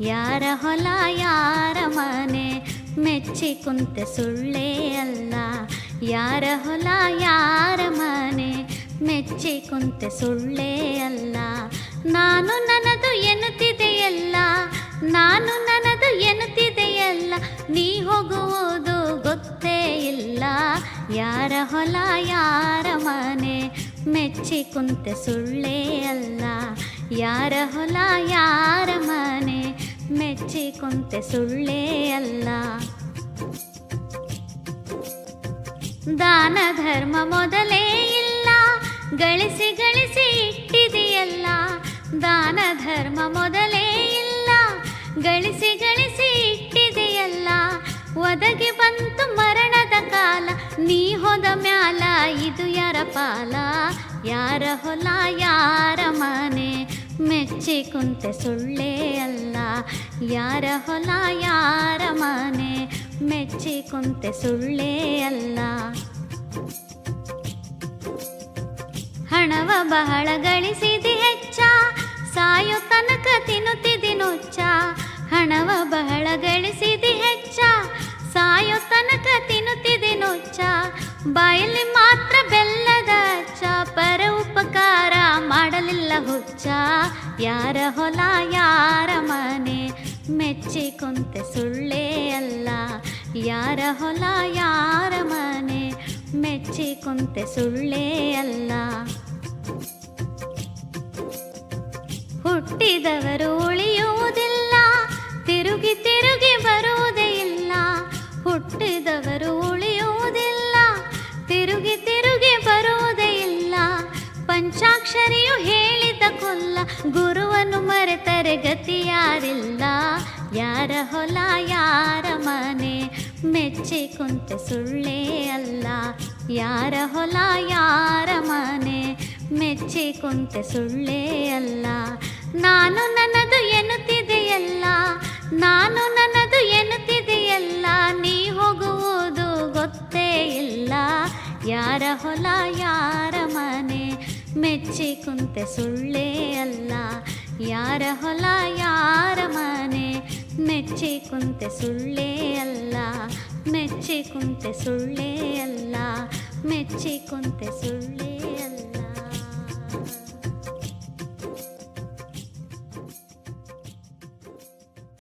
ಯಾರ ಹೊಲ, ಯಾರ ಮನೆ, ಮೆಚ್ಚಿ ಕುಂತೆ ಸುಳ್ಳೇ ಅಲ್ಲ. ಯಾರ ಹೊಲ, ಯಾರ ಮನೆ, ಮೆಚ್ಚಿ ಕುಂತೆ ಸುಳ್ಳೇ ಅಲ್ಲ. ನಾನು ನನ್ನದು ಎನ್ನುತ್ತಿದೆಯಲ್ಲ. ಯಾರ ಹೊಲ, ಯಾರ ಮನೆ, ಮೆಚ್ಚಿ ಕುಂತೆ ಸುಳ್ಳೇ ಅಲ್ಲ. ಯಾರ ಹೊಲ, ಯಾರ ಮನೆ, ಮೆಚ್ಚಿ ಕುಂತೆ ಸುಳ್ಳೇ ಅಲ್ಲ. ದಾನ ಧರ್ಮ ಮೊದಲೇ ಇಲ್ಲ, ಗಳಿಸಿ ಗಳಿಸಿ ಇಟ್ಟಿದೆಯಲ್ಲ. ದಾನ ಧರ್ಮ ಪಾಲ, ಯಾರ ಹೊಲ, ಯಾರ ಮನೆ, ಮೆಚ್ಚಿ ಕುಂತೆ ಸುಳ್ಳೇ ಅಲ್ಲ. ಯಾರ ಹೊಲ, ಯಾರ ಮನೆ, ಮೆಚ್ಚಿ ಕುಂತೆ ಸುಳ್ಳೇ ಅಲ್ಲ. ಹಣವ ಬಹಳ ಗಳಿಸಿದಿ ಹೆಚ್ಚ, ಸಾಯೋ ತನಕ ತಿನ್ನುತ್ತಿದಿ ನುಚ್ಚ. ಹಣವ ಬಹಳ ಗಳಿಸಿದಿ ಹೆಚ್ಚ, ಸಾಯೋ ತನಕ ತಿನ್ನುತ್ತಿದಿ ನುಚ್ಚ. ಬಾಯಲ್ಲಿ ಮಾತ್ರ ಯಾರ ಹೊಲ, ಯಾರ ಮನೆ, ಮೆಚ್ಚಿ ಕುಂತೆ ಸುಳ್ಳೇ ಅಲ್ಲ. ಯಾರ ಹೊಲ, ಯಾರ ಮನೆ, ಮೆಚ್ಚಿ ಕುಂತೆ ಸುಳ್ಳೇ ಅಲ್ಲ. ಹುಟ್ಟಿದವರು ಉಳಿಯುವುದಿಲ್ಲ, ತಿರುಗಿ ತಿರುಗಿ ಗುರುವನ್ನು ಮರೆತರೆ ಗತಿ ಯಾರಿಲ್ಲ ಯಾರ ಹೊಲ, ಯಾರ ಮನೆ, ಮೆಚ್ಚಿ ಕುಂತೆ ಸುಳ್ಳೇ ಅಲ್ಲ. ಯಾರ ಹೊಲ, ಯಾರ ಮನೆ, ಮೆಚ್ಚಿ ಕುಂತೆ ಸುಳ್ಳೇ ಅಲ್ಲ. ನಾನು ನನ್ನದು ಎನ್ನುತ್ತಿದೆಯಲ್ಲ, ನಾನು ನನ್ನದು ಎನ್ನುತ್ತಿದೆಯಲ್ಲ. ನೀ ಹೋಗುವುದು ಗೊತ್ತೇ ಇಲ್ಲ. ಯಾರ ಹೊಲ, ಯಾರ ಮೆಚ್ಚಿ ಕುಂತೆ ಸುಳ್ಳೇ ಅಲ್ಲ ಯಾರ ಹೊಲ ಯಾರ ಮನೆ ಮೆಚ್ಚಿ ಕುಂತೆ ಸುಳ್ಳೇ ಅಲ್ಲ ಮೆಚ್ಚಿ ಕುಂತೆ ಸುಳ್ಳೇ ಅಲ್ಲ ಮೆಚ್ಚಿ ಕುಂತೆ ಸುಳ್ಳೇ